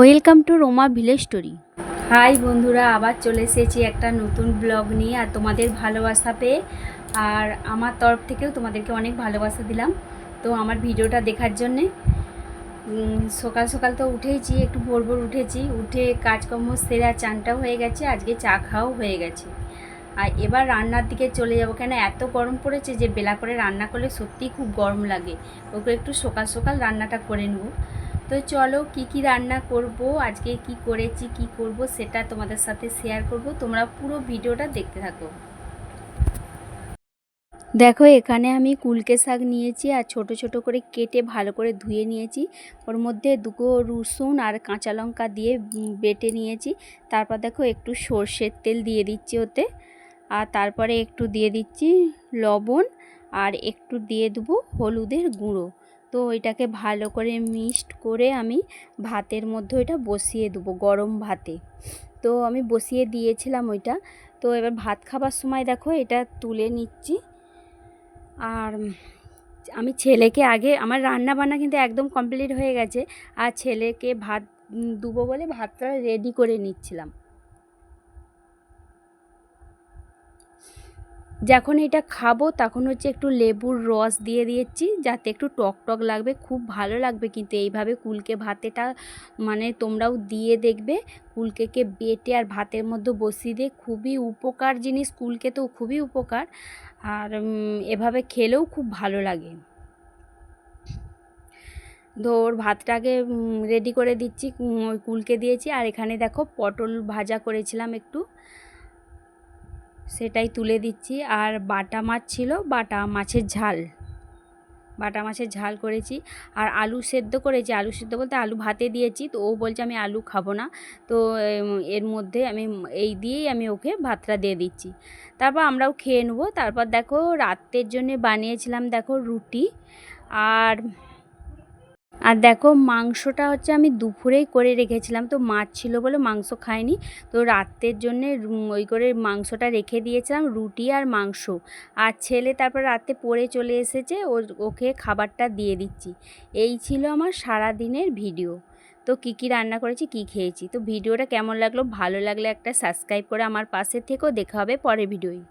Welcome to Roma village story. Hi বন্ধুরা, আবার চলে এসেছি একটা নতুন ব্লগ নিয়ে আর তোমাদের ভালোবাসা পেয়ে। আর আমার তরফ থেকেও তোমাদেরকে অনেক ভালোবাসা দিলাম। তো আমার ভিডিওটা দেখার জন্যে সকাল সকাল তো উঠেইছি, একটু ভোর ভোর উঠেছি। উঠে কাজকর্ম সেরে চানটাও হয়ে গেছে, আজকে চা খাওয়াও হয়ে গেছে। আর এবার রান্নার দিকে চলে যাব কেন, এত গরম পড়েছে যে বেলা করে রান্না করলে সত্যিই খুব গরম লাগে। ওকে একটু সকাল সকাল রান্নাটা করে নেব। তো চলো কি কি রান্না করব, আজকে কি করেছি, কি করব সেটা তোমাদের সাথে শেয়ার করব, তোমরা পুরো ভিডিওটা দেখতে থাকো। দেখো এখানে আমি কুলকে শাক নিয়েছি আর ছোট ছোট করে কেটে ভালো করে ধুয়ে নিয়েছি। ওর মধ্যে দুটো রসুন আর কাঁচা লঙ্কা দিয়ে বেটে নিয়েছি। তারপর দেখো একটু সর্ষের তেল দিয়ে দিচ্ছি ওতে। আর তারপরে একটু দিয়ে দিচ্ছি লবণ আর একটু দিয়ে দেবো হলুদের গুঁড়ো। তো ওইটাকে ভালো করে মিক্সড করে আমি ভাতের মধ্যে ওইটা বসিয়ে দেবো গরম ভাতে। তো আমি বসিয়ে দিয়েছিলাম ওইটা। তো এবার ভাত খাবার সময় দেখো এটা তুলে নিচ্ছি। আর আমি ছেলেকে আগে আমার রান্না বান্না কিন্তু একদম কমপ্লিট হয়ে গেছে। আর ছেলেকে ভাত দেবো বলে ভাতটা রেডি করে নিচ্ছিলাম। যখন এটা খাব, তখন হচ্ছে একটু লেবুর রস দিয়ে দিয়েছি, যাতে একটু টক টক লাগবে, খুব ভালো লাগবে কিন্তু এইভাবে কুলকে ভাতেটা মানে তোমরাও দিয়ে দেখবে, কুলকেকে বেটে আর ভাতের মধ্যে বসিয়ে দিয়ে খুবই উপকার জিনিস, কুলকে তো খুবই উপকার, আর এভাবে খেলেও খুব ভালো লাগে। ধর ভাতটাকে রেডি করে দিচ্ছি ওই কুলকে দিয়েছি, আর এখানে দেখো পটল ভাজা করেছিলাম একটু। সেটাই তুলে দিচ্ছি। আর বাটা মাছ ছিল, বাটা মাছের ঝাল। বাটা মাছের ঝাল করেছি। আর আলু সেদ্ধ করেছি। আলু সেদ্ধ বলতে আলু ভাতে দিয়েছি। তো ও বলছে আমি আলু খাব না। তো এর মধ্যে আমি, এই দিয়েই আমি ওকে ভাতটা দিয়ে দিচ্ছি। তারপর আমরাও খেয়ে নেব। তারপর দেখো রাতের জন্য বানিয়েছিলাম দেখো রুটি। আর আর দেখো মাংসটা হচ্ছে আমি দুপুরেই করে রেখেছিলাম, তো মাছ ছিল বলে মাংস খাইনি। তো রাতের জন্যে ওই করে মাংসটা রেখে দিয়েছিলাম, রুটি আর মাংস। আর ছেলে তারপর রাতে পড়ে চলে এসেছে ওকে খাবারটা দিয়ে দিচ্ছি। এই ছিল আমার সারা দিনের ভিডিও। তো কী কী রান্না করেছি, কী খেয়েছি। তো ভিডিওটা কেমন লাগল, ভালো লাগলে একটা সাবস্ক্রাইব করে আমার পাশে থেকেও দেখা হবে পরের ভিডিওয়।